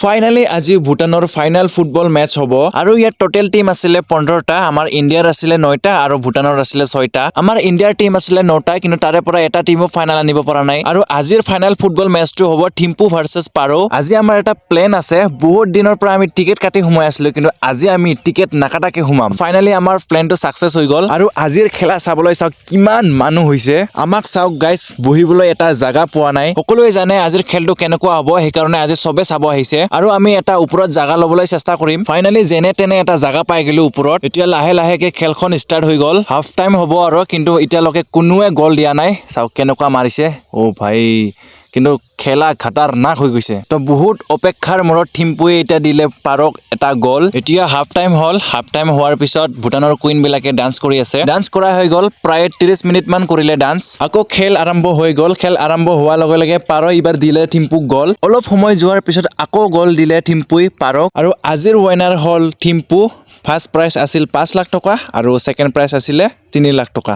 Finally আজি ভূটানৰ final football match হ'ব। আৰু ইয়াত টোটেল টিম আছিলে পোন্ধৰটা, আমাৰ ইণ্ডিয়াৰ আছিলে নয়টা আৰু ভূটানৰ আছিলে ছয়টা। আমাৰ ইণ্ডিয়াৰ টিম আছিলে নটা, কিন্তু তাৰে পৰা এটা টিমো ফাইনেল আনিব পৰা নাই। আৰু আজিৰ ফাইনেল ফুটবল মেচটো হ'ব থিম্পু ভাৰ্চেছ পাৰো। আজি আমাৰ এটা প্লেন আছে, বহুত দিনৰ পৰা আমি টিকেট কাটি সোমাই আছিলো, কিন্তু আজি আমি টিকেট নাকাটাকে সোমাম। ফাইনেলি আমাৰ প্লেনটো ছাকচেছ হৈ গ'ল। আৰু আজিৰ খেলা চাবলৈ চাওক, কিমান মানুহ হৈছে। আমাক চাওক গাইছ বহিবলৈ এটা জাগা পোৱা নাই। সকলোৱে জানে আজিৰ খেলটো কেনেকুৱা হ'ব, সেইকাৰণে আজি চবে চাব আহিছে। আৰু আমি এটা ওপৰত জাগা ল'বলৈ চেষ্টা কৰিম। ফাইনেলি যেনে তেনে এটা জাগা পাই গ'লো ওপৰত। এতিয়া লাহে লাহেকে খেলখন ষ্টাৰ্ট হৈ গ'ল। হাফ টাইম হ'ব আৰু কিন্তু এতিয়ালৈকে কোনোৱে গ'ল দিয়া নাই। চাওক কেনেকুৱা মাৰিছে। অ' ভাই। কিন্তু খেলা খাটাৰনাক হৈ গৈছে। তো বহুত অপেক্ষাৰ মূৰত থিম্পুৱে এতিয়া দিলে পাৰক এটা গ'ল। এতিয়া হাফ টাইম হ'ল। হাফ টাইম হোৱাৰ পিছত ভূটানৰ কুইন বিলাকে ডান্স কৰি আছে। ডান্স কৰা হৈ গ'ল। প্ৰায় ত্ৰিশ মিনিট মান কৰিলে ডান্স আকৌ খেল আৰম্ভ হৈ গ'ল। খেল আৰম্ভ হোৱাৰ লগে লগে পাৰ এইবাৰ দিলে থিম্পুক গ'ল। অলপ সময় যোৱাৰ পিছত আকৌ গ'ল দিলে থিম্পুই পাৰক। আৰু আজিৰ ৱিনাৰ হ'ল থিম্পু। ফাৰ্ষ্ট প্ৰাইজ আছিল পাঁচ লাখ টকা আৰু ছেকেণ্ড প্ৰাইজ আছিলে তিনি লাখ টকা।